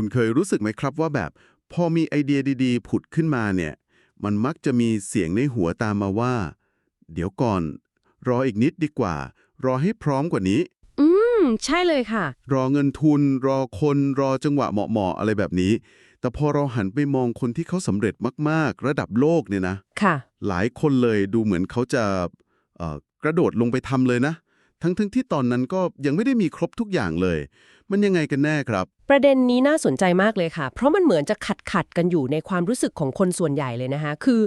คุณเคยรู้สึกไหมครับว่าแบบ พอมีไอเดียดีๆ ผุดขึ้นมาเนี่ย มันมักจะมีเสียงในหัวตามมาว่า เดี๋ยวก่อน รออีกนิดดีกว่า รอให้พร้อมกว่านี้ อืม ใช่เลยค่ะ รอเงินทุน รอคนรอจังหวะเหมาะๆอะไรแบบนี้ แต่พอเราหันไปมองคนที่เขาสำเร็จมากๆ ระดับโลกเนี่ยนะ ค่ะ หลายคนเลยดูเหมือนเขาจะเอ่อกระโดดลงไปทำเลยนะ ทั้งๆทที่ตอนนั้นก็ยังไม่ได้มีครบทุกอย่างเลย มันยังไงกันแน่ครับ ประเด็นนี้น่าสนใจมากเลยค่ะ เพราะมันเหมือนจะขัดขัดๆกันอยู่ในความรู้สึกของคนส่วนใหญ่เลยนะคะคือ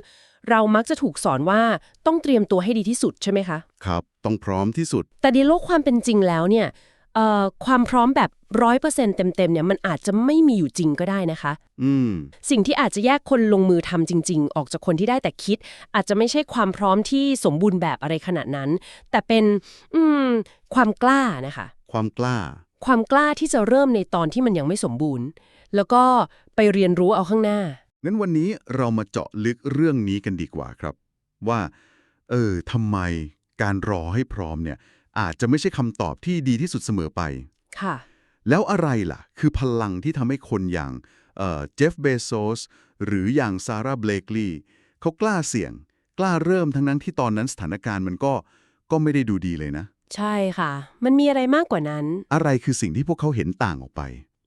เรามักจะถูกสอนว่าต้องเตรียมตัวให้ดีที่สุดใช่ไหมคะ ครับ ต้องพร้อมที่สุด แต่ในโลกความเป็นจริงแล้วเนี่ยเอ่อความพร้อมแบบร้อยเปอร์เซ็นต์เต็มๆเนี่ยมันอาจจะไม่มีอยู่จริงก็ได้นะคะ อืม สิ่งที่อาจจะแยกคนลงมือทำจริง ๆ ออกจากคนที่ได้แต่คิด อาจจะไม่ใช่ความพร้อมที่สมบูรณ์แบบอะไรขนาดนั้น แต่เป็น อืม ความกล้านะคะ ความกล้า ความกล้าที่จะเริ่มในตอนที่มันยังไม่สมบูรณ์ แล้วก็ไปเรียนรู้เอาข้างหน้า งั้นวันนี้เรามาเจาะลึกเรื่องนี้กันดีกว่าครับ ว่า เออทำไมการรอให้พร้อมเนี่ย อาจจะไม่ใช่คำตอบที่ดีที่สุดเสมอไป ค่ะ แล้วอะไรล่ะ คือพลังที่ทำให้คนอย่างเจฟเบโซสหรืออย่างซาร่าเบลกลีย์เขากล้าเสี่ยง กล้าเริ่มทั้งนั้นที่ตอนนั้นสถานการณ์มันก็ก็ไม่ได้ดูดีเลยนะ ใช่ค่ะ มันมีอะไรมากกว่านั้น อะไรคือสิ่งที่พวกเขาเห็นต่างออกไป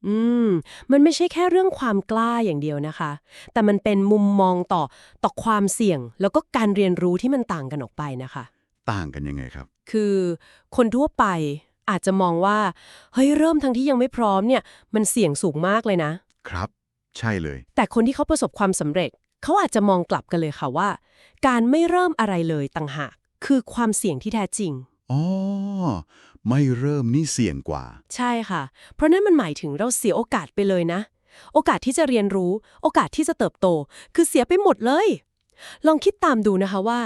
อืม มันไม่ใช่แค่เรื่องความกล้าอย่างเดียวนะคะ แต่มันเป็นมุมมองต่อต่อความเสี่ยง แล้วก็การเรียนรู้ที่มันต่างกันออกไปนะคะ ต่างกันยังไงครับ คือคนทั่วไปอาจจะมองว่า เฮ้ย เริ่มทั้งที่ยังไม่พร้อมเนี่ย มันเสี่ยงสูงมากเลยนะ ครับ ใช่เลย แต่คนที่เขาประสบความสำเร็จ เขาอาจจะมองกลับกันเลยค่ะว่า การไม่เริ่มอะไรเลยต่างหาก คือความเสี่ยงที่แท้จริง อ๋อ ไม่เริ่มนี่เสี่ยงกว่า ใช่ค่ะ เพราะนั่นมันหมายถึงเราเสียโอกาสไปเลยนะ โอกาสที่จะเรียนรู้ โอกาสที่จะเติบโต คือเสียไปหมดเลย ลองคิดตามดูนะคะว่า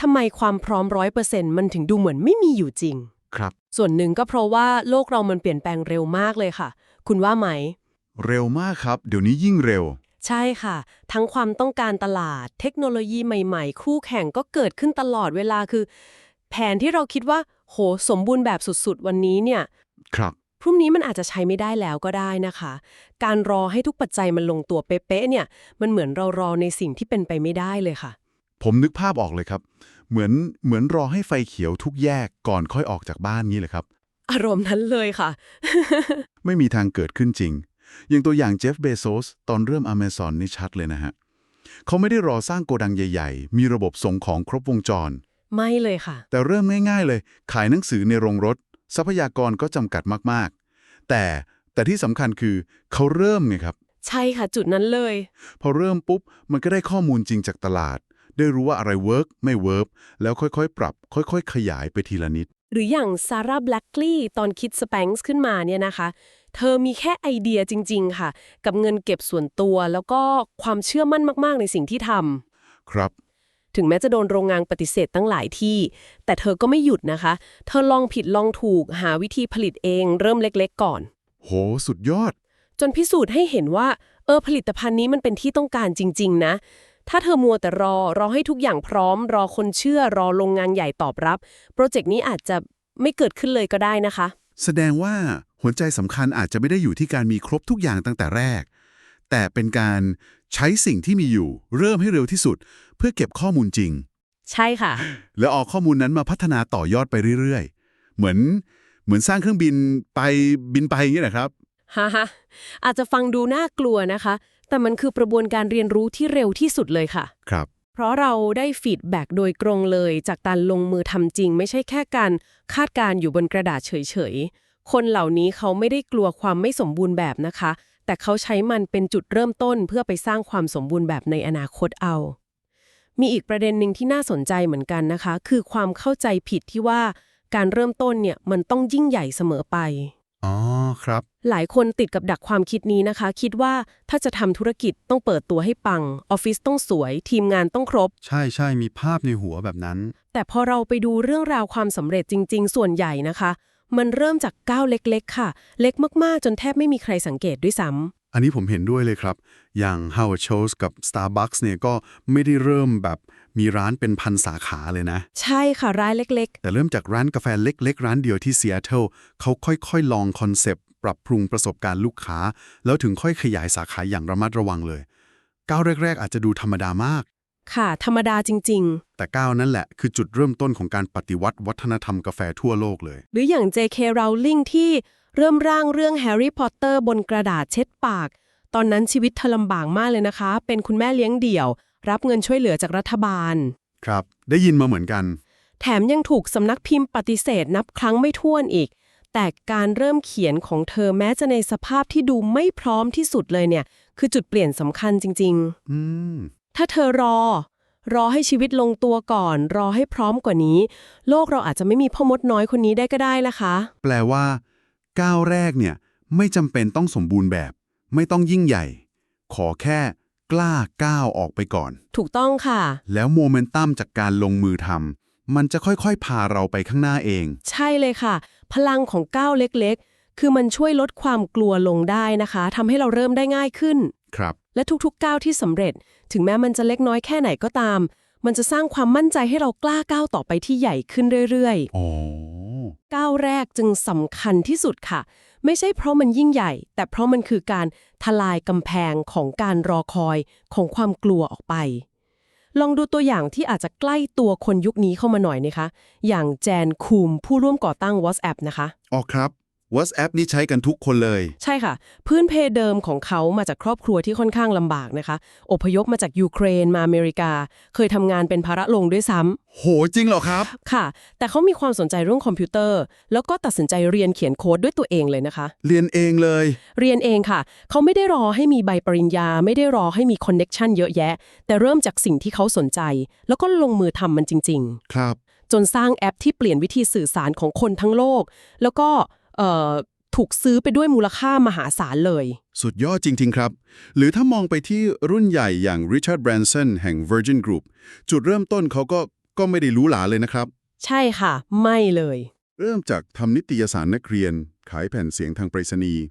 ทำไมความพร้อมร้อยเปอร์เซ็นต์มันถึงดูเหมือนไม่มีอยู่จริง ครับ ส่วนหนึ่งก็เพราะว่าโลกเรามันเปลี่ยนแปลงเร็วมากเลยค่ะ คุณว่าไหม เร็วมากครับ เดี๋ยวนี้ยิ่งเร็ว ใช่ค่ะ ทั้งความต้องการตลาด เทคโนโลยีใหม่ ๆ คู่แข่งก็เกิดขึ้นตลอดเวลาคือ แผนที่เราคิดว่า โหสมบูรณ์แบบสุดๆ วันนี้เนี่ยครับพรุ่งนี้มันอาจจะใช้ไม่ได้แล้วก็ได้นะคะ การรอให้ทุกปัจจัยมันลงตัวเป๊ะๆเนี่ย มันเหมือนเรารอในสิ่งที่เป็นไปไม่ได้เลยค่ะ ผมนึกภาพออกเลยครับ เหมือนเหมือนรอให้ไฟเขียวทุกแยกก่อนค่อยออกจากบ้านงี้เลยครับ อารมณ์นั้นเลยค่ะ ไม่มีทางเกิดขึ้นจริง อย่างตัวอย่างเจฟเบโซสตอนเริ่ม Amazon นี่ชัดเลยนะฮะเขาไม่ได้รอสร้างโกดังใหญ่ ๆ มีระบบส่งของครบวงจร ไม่เลยค่ะ แต่เริ่มง่ายๆเลย ขายหนังสือในโรงรถ ทรัพยากรก็จำกัดมากๆ แต่แต่ที่สำคัญคือเขาเริ่มไงครับ ใช่ค่ะ จุดนั้นเลย พอเริ่มปุ๊บ มันก็ได้ข้อมูลจริงจากตลาด ได้รู้ว่าอะไรเวิร์กไม่เวิร์กแล้วค่อยๆ ปรับ ค่อย ๆ ขยายไปทีละนิด หรืออย่างซาร่าแบล็กลีย์ตอนคิดส p ป n ส์ขึ้นมาเนี่ยนะคะ เธอมีแค่ไอเดียจริง ๆ ค่ะ กับเงินเก็บส่วนตัวแล้วก็ความเชื่อมั่นมากๆ ในสิ่งที่ทำครับ ถึงแม้จะโดนโรงงานปฏิเสธตั้งหลายที่ แต่เธอก็ไม่หยุดนะคะ เธอลองผิดลองถูกหาวิธีผลิตเองเริ่มเล็กๆก่อน โห สุดยอด จนพิสูจน์ให้เห็นว่า เออผลิตภัณฑ์นี้มันเป็นที่ต้องการจริง ๆ นะ ถ้าเธอมัวแต่รอ รอให้ทุกอย่างพร้อม รอคนเชื่อ รอโรงงานใหญ่ตอบรับ โปรเจกต์นี้อาจจะไม่เกิดขึ้นเลยก็ได้นะคะ แสดงว่าหัวใจสำคัญอาจจะไม่ได้อยู่ที่การมีครบทุกอย่างตั้งแต่แรก แต่เป็นการใช้สิ่งที่มีอยู่ เริ่มให้เร็วที่สุด เพื่อเก็บข้อมูลจริง ใช่ค่ะ แล้วเอาข้อมูลนั้นมาพัฒนาต่อยอดไปเรื่อยๆ เหมือนเหมือนสร้างเครื่องบินไปบินไปอย่างนี้นะครับฮ่าฮะอาจจะฟังดูน่ากลัวนะคะ แต่มันคือกระบวนการเรียนรู้ที่เร็วที่สุดเลยค่ะ ครับ เพราะเราได้ฟีดแบ็กโดยตรงเลยจากการลงมือทำจริง ไม่ใช่แค่การคาดการณ์อยู่บนกระดาษเฉยๆ คนเหล่านี้เขาไม่ได้กลัวความไม่สมบูรณ์แบบนะคะ แต่เขาใช้มันเป็นจุดเริ่มต้นเพื่อไปสร้างความสมบูรณ์แบบในอนาคตเอา มีอีกประเด็นหนึ่งที่น่าสนใจเหมือนกันนะคะ คือความเข้าใจผิดที่ว่าการเริ่มต้นเนี่ยมันต้องยิ่งใหญ่เสมอไป อ๋อครับ หลายคนติดกับดักความคิดนี้นะคะ คิดว่าถ้าจะทำธุรกิจต้องเปิดตัวให้ปัง ออฟฟิศต้องสวย ทีมงานต้องครบ ใช่ใช่มีภาพในหัวแบบนั้น แต่พอเราไปดูเรื่องราวความสำเร็จจริง ๆ ส่วนใหญ่นะคะ มันเริ่มจากก้าวเล็กๆ ค่ะ เล็กมากๆ จนแทบไม่มีใครสังเกตด้วยซ้ำอันนี้ผมเห็นด้วยเลยครับ อย่าง Howard Schultz กับ Starbucks เนี่ยก็ไม่ได้เริ่มแบบมีร้านเป็นพันสาขาเลยนะ ใช่ค่ะ ร้ายเล็กแต่เริ่มจากร้านกาแฟเล็กๆ ร้านเดียวที่ซีแอตเทิลเขาค่อยๆ ลองคอนเซปต์ปรับปรุงประสบการณ์ลูกค้า แล้วถึงค่อยขยายสาขาอย่างระมัดระวังเลย ก้าวแรก ๆ อาจจะดูธรรมดามาก ค่ะ ธรรมดาจริงแต่ก้าวนั่นแหละคือจุดเริ่มต้นของการปฏิวัติวัฒนธรรมกาแฟทั่วโลกเลยๆหรืออย่าง J.K. Rowling ที่เริ่มร่างเรื่องแฮร์รี่พอตเตอร์บนกระดาษเช็ดปาก ตอนนั้นชีวิตเธอลำบากมากเลยนะคะ เป็นคุณแม่เลี้ยงเดี่ยว รับเงินช่วยเหลือจากรัฐบาล ครับ ได้ยินมาเหมือนกัน แถมยังถูกสำนักพิมพ์ปฏิเสธนับครั้งไม่ถ้วนอีก แต่การเริ่มเขียนของเธอแม้จะในสภาพที่ดูไม่พร้อมที่สุดเลยเนี่ย คือจุดเปลี่ยนสำคัญจริงอืมๆ ถ้าเธอรอ รอให้ชีวิตลงตัวก่อน รอให้พร้อมกว่านี้ โลกเราอาจจะไม่มีพ่อมดน้อยคนนี้ได้ก็ได้นะคะ แปลว่า ก้าวแรกเนี่ยไม่จำเป็นต้องสมบูรณ์แบบ ไม่ต้องยิ่งใหญ่ ขอแค่กล้าก้าวออกไปก่อน ถูกต้องค่ะ แล้วโมเมนตัมจากการลงมือทำมันจะค่อยๆ พาเราไปข้างหน้าเอง ใช่เลยค่ะ พลังของก้าวเล็กๆ คือมันช่วยลดความกลัวลงได้นะคะทำให้เราเริ่มได้ง่ายขึ้น ครับ และทุกๆก้าวที่สำเร็จ ถึงแม้มันจะเล็กน้อยแค่ไหนก็ตาม มันจะสร้างความมั่นใจให้เรากล้าก้าวต่อไปที่ใหญ่ขึ้นเรื่อยอ๋อๆก้าวแรกจึงสำคัญที่สุดค่ะ ไม่ใช่เพราะมันยิ่งใหญ่ แต่เพราะมันคือการทลายกำแพงของการรอคอยของความกลัวออกไป ลองดูตัวอย่างที่อาจจะใกล้ตัวคนยุคนี้เข้ามาหน่อยนะคะ อย่างแจนคูมผู้ร่วมก่อตั้ง WhatsApp นะคะอ๋อครับ WhatsApp นี่ใช้กันทุกคนเลย ใช่ค่ะ พื้นเพเดิมของเขามาจากครอบครัวที่ค่อนข้างลำบากนะคะ อพยพมาจากยูเครนมาอเมริกา เคยทำงานเป็นภาระลงด้วยซ้ำโหจริงเหรอครับ ค่ะ แต่เขามีความสนใจเรื่องคอมพิวเตอร์ แล้วก็ตัดสินใจเรียนเขียนโค้ดด้วยตัวเองเลยนะคะ เรียนเองเลย เรียนเองค่ะ เขาไม่ได้รอให้มีใบปริญญา ไม่ได้รอให้มีคอนเน็กชันเยอะแยะ แต่เริ่มจากสิ่งที่เขาสนใจ แล้วก็ลงมือทำมันจริงครับๆจนสร้างแอปที่เปลี่ยนวิธีสื่อสารของคนทั้งโลก แล้วก็เอ่อ ถูกซื้อไปด้วยมูลค่ามหาศาลเลย สุดยอดจริง ๆ ครับ หรือถ้ามองไปที่รุ่นใหญ่อย่าง Richard Branson แห่ง Virgin Group จุดเริ่มต้นเขาก็ก็ไม่ได้หรู้หลาเลยนะครับ ใช่ค่ะ ไม่เลย เริ่มจากทำนิตยสารนักเรียน ขายแผ่นเสียงทางไปรษณีย์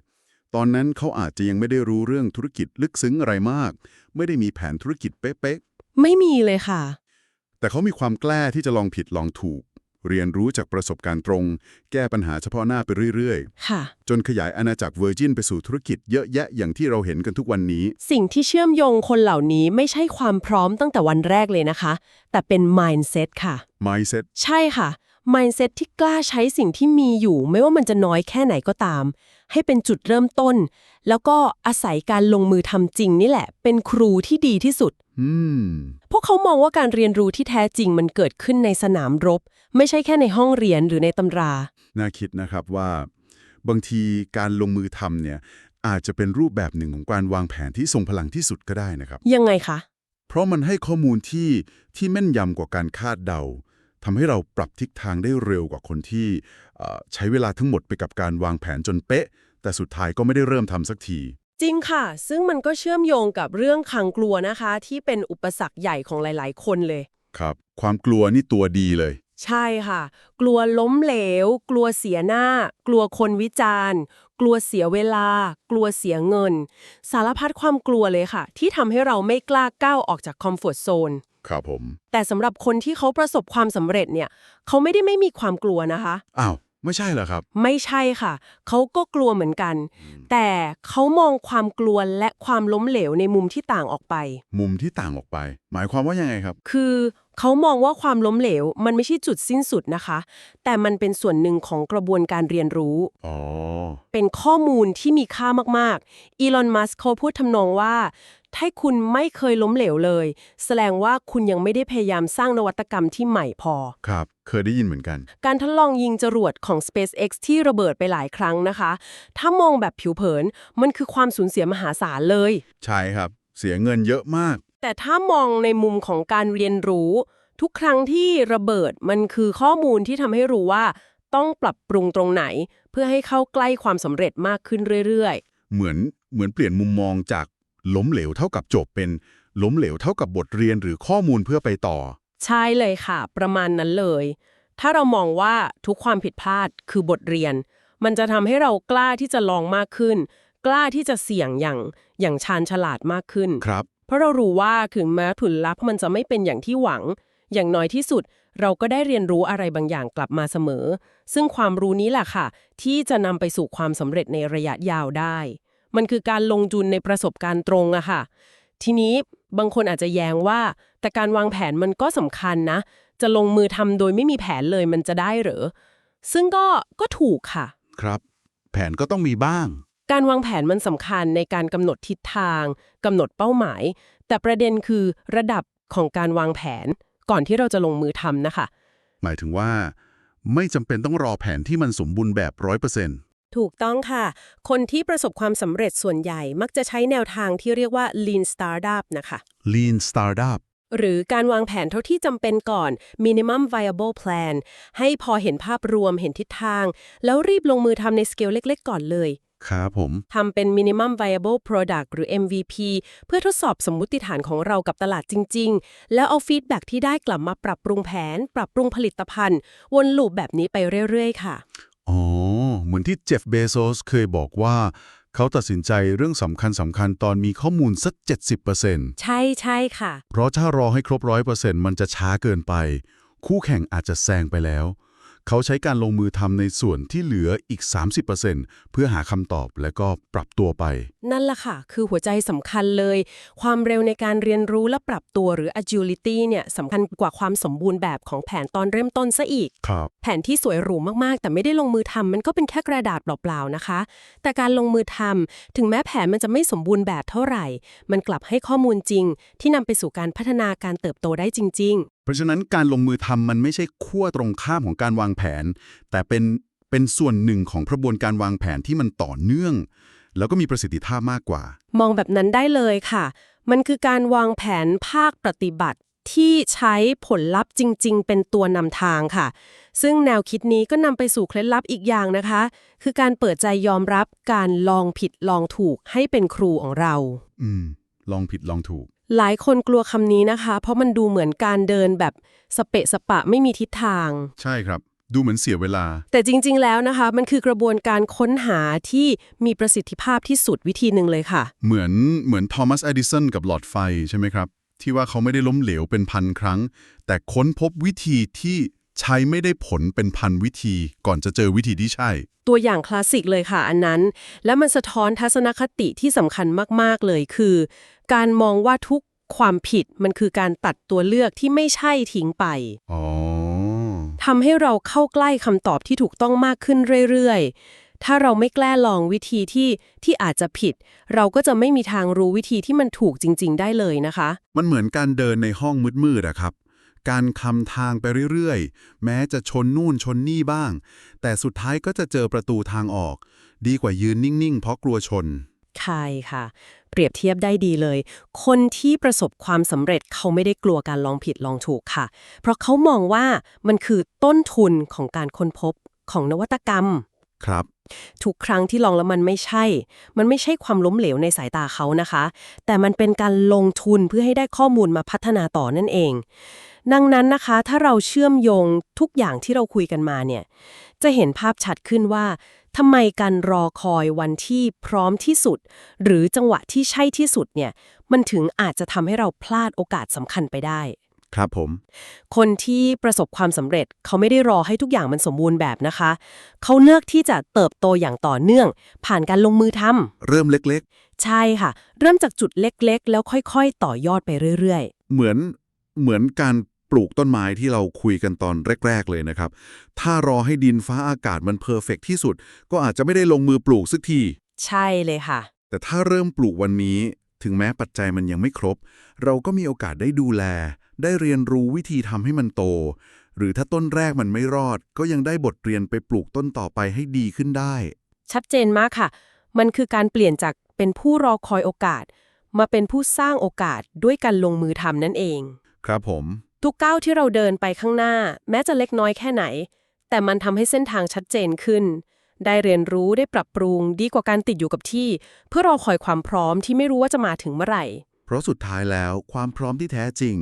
ตอนนั้นเขาอาจจะยังไม่ได้รู้เรื่องธุรกิจลึกซึ้งอะไรมาก ไม่ได้มีแผนธุรกิจเป๊ะไม่มีเลยค่ะๆแต่เขามีความกล้าที่จะลองผิดลองถูก เรียนรู้จากประสบการณ์ตรง แก้ปัญหาเฉพาะหน้าไปเรื่อยค่ะ ๆ จนขยายอาณาจักร Virgin ไปสู่ธุรกิจเยอะแยะอย่างที่เราเห็นกันทุกวันนี้ สิ่งที่เชื่อมโยงคนเหล่านี้ไม่ใช่ความพร้อมตั้งแต่วันแรกเลยนะคะ แต่เป็น mindset ค่ะ mindset ใช่ค่ะ mindset ที่กล้าใช้สิ่งที่มีอยู่ ไม่ว่ามันจะน้อยแค่ไหนก็ตาม ให้เป็นจุดเริ่มต้น แล้วก็อาศัยการลงมือทำจริงนี่แหละ เป็นครูที่ดีที่สุดอืมพวกเขามองว่าการเรียนรู้ที่แท้จริงมันเกิดขึ้นในสนามรบ ไม่ใช่แค่ในห้องเรียนหรือในตำรา น่าคิดนะครับว่า บางทีการลงมือทำเนี่ยอาจจะเป็นรูปแบบหนึ่งของการวางแผนที่ทรงพลังที่สุดก็ได้นะครับ ยังไงคะ เพราะมันให้ข้อมูลที่ที่แม่นยำกว่าการคาดเดา ทำให้เราปรับทิศทางได้เร็วกว่าคนที่เอ่อใช้เวลาทั้งหมดไปกับการวางแผนจนเป๊ะ แต่สุดท้ายก็ไม่ได้เริ่มทำสักทีจริงค่ะ ซึ่งมันก็เชื่อมโยงกับเรื่องขังกลัวนะคะ ที่เป็นอุปสรรคใหญ่ของหลาย ๆ คนเลย ครับ ความกลัวนี่ตัวดีเลย ใช่ค่ะ กลัวล้มเหลว กลัวเสียหน้า กลัวคนวิจารณ์ กลัวเสียเวลา กลัวเสียเงิน สารพัดความกลัวเลยค่ะ ที่ทำให้เราไม่กล้าก้าวออกจากคอมฟอร์ทโซน ครับผม แต่สำหรับคนที่เขาประสบความสำเร็จเนี่ย เขาไม่ได้ไม่มีความกลัวนะคะ อ้าว ไม่ใช่เหรอครับ ไม่ใช่ค่ะ เขาก็กลัวเหมือนกัน แต่เขามองความกลัวและความล้มเหลวในมุมที่ต่างออกไป มุมที่ต่างออกไป หมายความว่ายังไงครับ คือ เขามองว่าความล้มเหลว มันไม่ใช่จุดสิ้นสุดนะคะ แต่มันเป็นส่วนหนึ่งของกระบวนการเรียนรู้อ๋อเป็นข้อมูลที่มีค่ามากๆ อีลอน มัสก์เขาพูดทำนองว่า ถ้าคุณไม่เคยล้มเหลวเลย แสดงว่าคุณยังไม่ได้พยายามสร้างนวัตกรรมที่ใหม่พอ ครับ เคยได้ยินเหมือนกัน การทดลองยิงจรวดของ SpaceX ที่ระเบิดไปหลายครั้งนะคะ ถ้ามองแบบผิวเผิน มันคือความสูญเสียมหาศาลเลย ใช่ครับ เสียเงินเยอะมาก แต่ถ้ามองในมุมของการเรียนรู้ ทุกครั้งที่ระเบิดมันคือข้อมูลที่ทำให้รู้ว่า ต้องปรับปรุงตรงไหน เพื่อให้เข้าใกล้ความสำเร็จมากขึ้นเรื่อยเหมือนเหมือนเปลี่ยนมุมมองจากล้มเหลวเท่ากับจบเป็นล้มเหลวเท่ากับบทเรียนหรือข้อมูลเพื่อไปต่อๆใช่เลยค่ะ ประมาณนั้นเลย ถ้าเรามองว่าทุกความผิดพลาดคือบทเรียน มันจะทำให้เรากล้าที่จะลองมากขึ้น กล้าที่จะเสี่ยงอย่างอย่างชาญฉลาดมากขึ้นครับ เพราะเรารู้ว่าถึงแม้ผลลัพธ์มันจะไม่เป็นอย่างที่หวัง อย่างน้อยที่สุดเราก็ได้เรียนรู้อะไรบางอย่างกลับมาเสมอ ซึ่งความรู้นี้แหละค่ะ ที่จะนำไปสู่ความสำเร็จในระยะยาวได้ มันคือการลงทุนในประสบการณ์ตรงอะค่ะ ทีนี้บางคนอาจจะแย้งว่า แต่การวางแผนมันก็สำคัญนะ จะลงมือทำโดยไม่มีแผนเลยมันจะได้หรอซึ่งก็ก็ถูกค่ะ ครับ แผนก็ต้องมีบ้าง การวางแผนมันสำคัญในการกำหนดทิศทางกำหนดเป้าหมาย แต่ประเด็นคือระดับของการวางแผนก่อนที่เราจะลงมือทำนะคะ หมายถึงว่า ไม่จำเป็นต้องรอแผนที่มันสมบูรณ์แบบร้อยเปอร์เซ็นต์ถูกต้องค่ะ คนที่ประสบความสำเร็จส่วนใหญ่มักจะใช้แนวทางที่เรียกว่า lean startup นะคะ Lean Startup หรือการวางแผนเท่าที่จำเป็นก่อน minimum viable plan ให้พอเห็นภาพรวมเห็นทิศทาง แล้วรีบลงมือทำในสเกลเล็ก ๆ ก่อนเลย ครับผมทำเป็น minimum viable product หรือ MVP เพื่อทดสอบสมมุติฐานของเรากับตลาดจริง ๆ แล้วเอาฟีดแบ็ที่ได้กลับมาปรับปรุงแผน ปรับปรุงผลิตภัณฑ์ วนลูปแบบนี้ไปเรื่อย ๆ ค่ะ อ๋อ เหมือนที่เจฟเบโซสเคยบอกว่า เขาตัดสินใจเรื่องสำคัญสำคัญตอนมีข้อมูลสัก 70%ใช่ใช่ค่ะ เพราะถ้ารอให้ครบร้อยเปอร์เซ็นต์มันจะช้าเกินไป คู่แข่งอาจจะแซงไปแล้ว เขาใช้การลงมือทำในส่วนที่เหลืออีก 30%เพื่อหาคำตอบและก็ปรับตัวไป นั่นแหละค่ะ คือหัวใจสำคัญเลย ความเร็วในการเรียนรู้และปรับตัวหรือ agility เนี่ยสำคัญกว่าความสมบูรณ์แบบของแผนตอนเริ่มต้นซะอีก ครับ แผนที่สวยหรูมากๆ แต่ไม่ได้ลงมือทำมันก็เป็นแค่กระดาษเปล่าๆนะคะ แต่การลงมือทำถึงแม้แผนมันจะไม่สมบูรณ์แบบเท่าไหร่ มันกลับให้ข้อมูลจริง ที่นำไปสู่การพัฒนาการเติบโตได้จริงเพราะฉะนั้นการลงมือทำมันไม่ใช่ขั้วตรงข้ามของการวางแผน แต่เป็นเป็นส่วนหนึ่งของกระบวนการวางแผนที่มันต่อเนื่อง แล้วก็มีประสิทธิภาพมากกว่าๆมองแบบนั้นได้เลยค่ะ มันคือการวางแผนภาคปฏิบัติที่ใช้ผลลัพธ์จริง ๆ เป็นตัวนำทางค่ะ ซึ่งแนวคิดนี้ก็นำไปสู่เคล็ดลับอีกอย่างนะคะ คือการเปิดใจยอมรับการลองผิดลองถูกให้เป็นครูของเรา อืม ลองผิดลองถูก หลายคนกลัวคำนี้นะคะ เพราะมันดูเหมือนการเดินแบบสเปะสปะไม่มีทิศทาง ใช่ครับ ดูเหมือนเสียเวลา แต่จริง ๆ แล้วนะคะ มันคือกระบวนการค้นหาที่มีประสิทธิภาพที่สุดวิธีหนึ่งเลยค่ะ เหมือนเหมือนทอมัสเอดิสันกับหลอดไฟใช่ไหมครับ ที่ว่าเขาไม่ได้ล้มเหลวเป็นพันครั้ง แต่ค้นพบวิธีที่ ใช้ไม่ได้ผลเป็นพันวิธีก่อนจะเจอวิธีที่ใช่ ตัวอย่างคลาสสิกเลยค่ะอันนั้น และมันสะท้อนทัศนคติที่สำคัญมาก ๆ เลยคือ การมองว่าทุกความผิดมันคือการตัดตัวเลือกที่ไม่ใช่ทิ้งไปอ๋อทำให้เราเข้าใกล้คำตอบที่ถูกต้องมากขึ้นเรื่อย ๆ ถ้าเราไม่แกล้ลองวิธีที่ที่อาจจะผิด เราก็จะไม่มีทางรู้วิธีที่มันถูกจริง ๆ ได้เลยนะคะ มันเหมือนการเดินในห้องมืดๆอะครับ การคำทางไปเรื่อยๆ แม้จะชนนู่นชนนี่บ้าง แต่สุดท้ายก็จะเจอประตูทางออก ดีกว่ายืนนิ่งๆ เพราะกลัวชน ใช่ค่ะ เปรียบเทียบได้ดีเลย คนที่ประสบความสำเร็จเขาไม่ได้กลัวการลองผิดลองถูกค่ะ เพราะเขามองว่ามันคือต้นทุนของการค้นพบของนวัตกรรม ครับ ทุกครั้งที่ลองแล้วมันไม่ใช่ มันไม่ใช่ความล้มเหลวในสายตาเขานะคะ แต่มันเป็นการลงทุนเพื่อให้ได้ข้อมูลมาพัฒนาต่อนั่นเอง ดังนั้นนะคะ ถ้าเราเชื่อมโยงทุกอย่างที่เราคุยกันมาเนี่ย จะเห็นภาพชัดขึ้นว่าทำไมการรอคอยวันที่พร้อมที่สุด หรือจังหวะที่ใช่ที่สุดเนี่ย มันถึงอาจจะทำให้เราพลาดโอกาสสำคัญไปได้ ครับผม คนที่ประสบความสำเร็จเขาไม่ได้รอให้ทุกอย่างมันสมบูรณ์แบบนะคะ เขาเลือกที่จะเติบโตอย่างต่อเนื่อง ผ่านการลงมือทำเริ่มเล็กใช่ค่ะ เริ่มจากจุดเล็กๆ แล้วค่อยๆ ต่อยอดไปเรื่อยๆเหมือนเหมือนการปลูกต้นไม้ที่เราคุยกันตอนแรก ๆ เลยนะครับ ถ้ารอให้ดินฟ้าอากาศมันเพอร์เฟกที่สุด ก็อาจจะไม่ได้ลงมือปลูกสักทีๆใช่เลยค่ะ แต่ถ้าเริ่มปลูกวันนี้ ถึงแม้ปัจจัยมันยังไม่ครบ เราก็มีโอกาสได้ดูแล ได้เรียนรู้วิธีทำให้มันโต หรือถ้าต้นแรกมันไม่รอด ก็ยังได้บทเรียนไปปลูกต้นต่อไปให้ดีขึ้นได้ ชัดเจนมากค่ะ มันคือการเปลี่ยนจากเป็นผู้รอคอยโอกาส มาเป็นผู้สร้างโอกาสด้วยการลงมือทำนั่นเอง ครับผม ทุกก้าวที่เราเดินไปข้างหน้า แม้จะเล็กน้อยแค่ไหน แต่มันทำให้เส้นทางชัดเจนขึ้น ได้เรียนรู้ได้ปรับปรุงดีกว่าการติดอยู่กับที่ เพื่อรอคอยความพร้อมที่ไม่รู้ว่าจะมาถึงเมื่อไหร่ เพราะสุดท้ายแล้วความพร้อมที่แท้จริง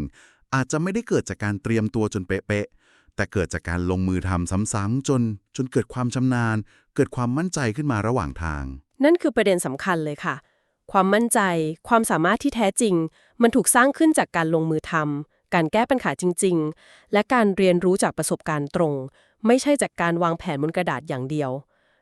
อาจจะไม่ได้เกิดจากการเตรียมตัวจนเป๊ะๆแต่เกิดจากการลงมือทำซ้ำๆจน จนเกิดความชำนาญ เกิดความมั่นใจขึ้นมาระหว่างทาง นั่นคือประเด็นสำคัญเลยค่ะ ความมั่นใจ ความสามารถที่แท้จริง มันถูกสร้างขึ้นจากการลงมือทำการแก้ปัญหาจริง ๆ และการเรียนรู้จากประสบการณ์ตรง ไม่ใช่จากการวางแผนบนกระดาษอย่างเดียว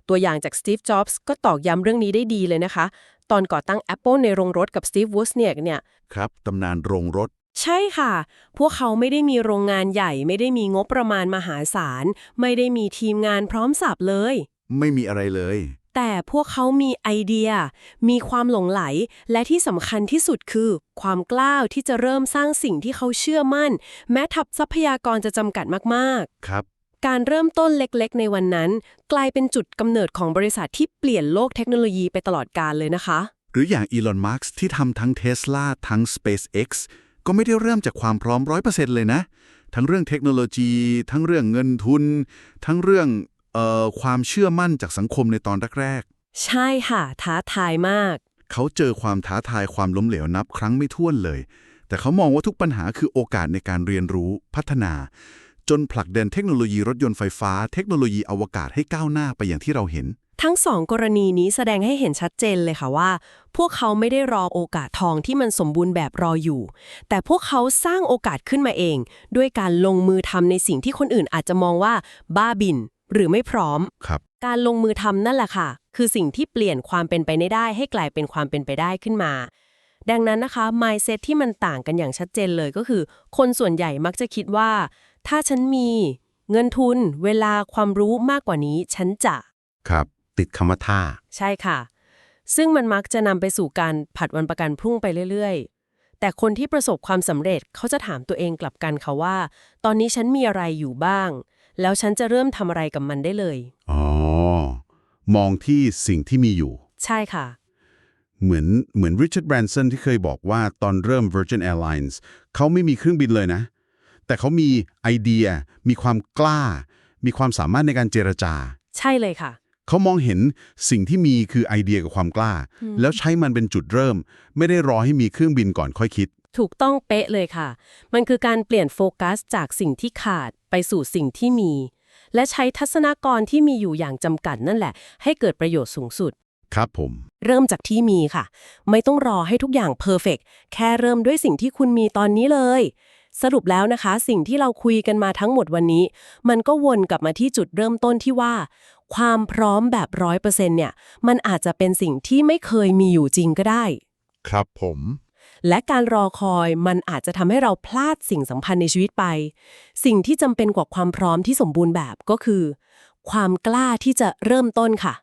ตัวอย่างจากสตีฟ จ็อบส์ก็ตอกย้ำเรื่องนี้ได้ดีเลยนะคะ ตอนก่อตั้ง Apple ในโรงรถกับสตีฟวูสเนียกเนี่ย ครับ ตำนานโรงรถ ใช่ค่ะ พวกเขาไม่ได้มีโรงงานใหญ่ ไม่ได้มีงบประมาณมหาศาล ไม่ได้มีทีมงานพร้อมสับเลย ไม่มีอะไรเลย แต่พวกเขามีไอเดีย มีความหลงไหล และที่สำคัญที่สุดคือ ความกล้าที่จะเริ่มสร้างสิ่งที่เขาเชื่อมั่น แม้ทับทรัพยากรจะจำกัดมากครับๆการเริ่มต้นเล็กๆ ในวันนั้น กลายเป็นจุดกำเนิดของบริษัทที่เปลี่ยนโลกเทคโนโลยีไปตลอดกาลเลยนะคะ หรืออย่างอีลอน มาร์กที่ทำทั้ง Tesla ทั้ง SpaceX ก็ไม่ได้เริ่มจากความพร้อม100%เลยนะ ทั้งเรื่องเทคโนโลยี ทั้งเรื่องเงินทุน ทั้งเรื่องเอ่อความเชื่อมั่นจากสังคมในตอนแรกใช่ค่ะ ท้าทายมากๆเขาเจอความท้าทายความล้มเหลวนับครั้งไม่ถ้วนเลย แต่เขามองว่าทุกปัญหาคือโอกาสในการเรียนรู้พัฒนา จนผลักดันเทคโนโลยีรถยนต์ไฟฟ้า เทคโนโลยีอวกาศให้ก้าวหน้าไปอย่างที่เราเห็น ทั้งสองกรณีนี้แสดงให้เห็นชัดเจนเลยค่ะว่า พวกเขาไม่ได้รอโอกาสทองที่มันสมบูรณ์แบบรออยู่ แต่พวกเขาสร้างโอกาสขึ้นมาเอง ด้วยการลงมือทำในสิ่งที่คนอื่นอาจจะมองว่า บ้าบิน หรือไม่พร้อม ครับ การลงมือทำนั่นแหละค่ะ คือสิ่งที่เปลี่ยนความเป็นไปไม่ได้ ให้กลายเป็นความเป็นไปได้ขึ้นมา ดังนั้นนะคะ mindset ที่มันต่างกันอย่างชัดเจนเลยก็คือ คนส่วนใหญ่มักจะคิดว่า ถ้าฉันมี เงินทุน เวลาความรู้มากกว่านี้ ฉันจะ ครับ ติดคำว่าท่า ใช่ค่ะ ซึ่งมันมักจะนำไปสู่การผัดวันประกันพรุ่งไปเรื่อย ๆ แต่คนที่ประสบความสำเร็จเขาจะถามตัวเองกลับกันค่ะว่า ตอนนี้ฉันมีอะไรอยู่บ้าง แล้วฉันจะเริ่มทำอะไรกับมันได้เลย อ๋อ มองที่สิ่งที่มีอยู่ ใช่ค่ะ เหมือนเหมือนริชาร์ดแบรนสันที่เคยบอกว่าตอนเริ่ม Virgin Airlines เขาไม่มีเครื่องบินเลยนะ แต่เขามีไอเดีย มีความกล้า มีความสามารถในการเจรจา ใช่เลยค่ะ เขามองเห็นสิ่งที่มีคือไอเดียกับความกล้า แล้วใช้มันเป็นจุดเริ่ม ไม่ได้รอให้มีเครื่องบินก่อนค่อยคิด ถูกต้องเป๊ะเลยค่ะ มันคือการเปลี่ยนโฟกัสจากสิ่งที่ขาดไปสู่สิ่งที่มี และใช้ทัศนากรที่มีอยู่อย่างจำกัดนั่นแหละ ให้เกิดประโยชน์สูงสุด ครับผม เริ่มจากที่มีค่ะ ไม่ต้องรอให้ทุกอย่างเพอร์เฟกแค่เริ่มด้วยสิ่งที่คุณมีตอนนี้เลย สรุปแล้วนะคะ สิ่งที่เราคุยกันมาทั้งหมดวันนี้ มันก็วนกลับมาที่จุดเริ่มต้นที่ว่า ความพร้อมแบบร้อยเปอร์เซ็นต์เนี่ย มันอาจจะเป็นสิ่งที่ไม่เคยมีอยู่จริงก็ได้ ครับผม และการรอคอยมันอาจจะทำให้เราพลาดสิ่งสำคัญในชีวิตไป สิ่งที่จำเป็นกว่าความพร้อมที่สมบูรณ์แบบก็คือ ความกล้าที่จะเริ่มต้นค่ะ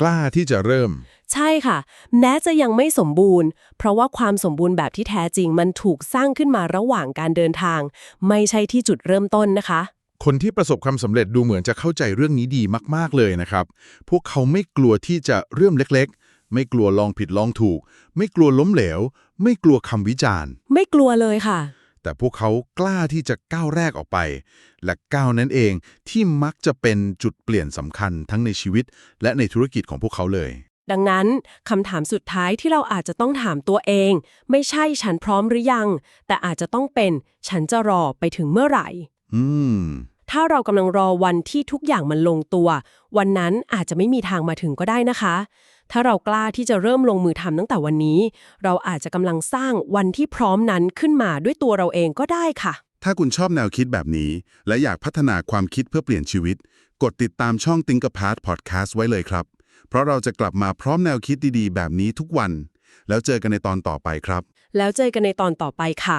กล้าที่จะเริ่ม ใช่ค่ะ แม้จะยังไม่สมบูรณ์ เพราะว่าความสมบูรณ์แบบที่แท้จริงมันถูกสร้างขึ้นมาระหว่างการเดินทาง ไม่ใช่ที่จุดเริ่มต้นนะคะ คนที่ประสบความสำเร็จดูเหมือนจะเข้าใจเรื่องนี้ดีมาก ๆ เลยนะครับ พวกเขาไม่กลัวที่จะเริ่มเล็ก ๆ ไม่กลัวลองผิดลองถูก ไม่กลัวล้มเหลว ไม่กลัวคำวิจารณ์ ไม่กลัวเลยค่ะ แต่พวกเขากล้าที่จะก้าวแรกออกไป และก้าวนั้นเองที่มักจะเป็นจุดเปลี่ยนสำคัญทั้งในชีวิต และในธุรกิจของพวกเขาเลยดังนั้นคำถามสุดท้ายที่เราอาจจะต้องถามตัวเอง ไม่ใช่ฉันพร้อมหรือยัง แต่อาจจะต้องเป็น ฉันจะรอไปถึงเมื่อไหร่ อืม ถ้าเรากำลังรอวันที่ทุกอย่างมันลงตัว วันนั้นอาจจะไม่มีทางมาถึงก็ได้นะคะ ถ้าเรากล้าที่จะเริ่มลงมือทำตั้งแต่วันนี้ เราอาจจะกำลังสร้างวันที่พร้อมนั้นขึ้นมาด้วยตัวเราเองก็ได้ค่ะ ถ้าคุณชอบแนวคิดแบบนี้ และอยากพัฒนาความคิดเพื่อเปลี่ยนชีวิต กดติดตามช่อง Think a p a t Podcast ไว้เลยครับ เพราะเราจะกลับมาพร้อมแนวคิดดีๆ แบบนี้ทุกวัน แล้วเจอกันในตอนต่อไปครับ แล้วเจอกันในตอนต่อไปค่ะ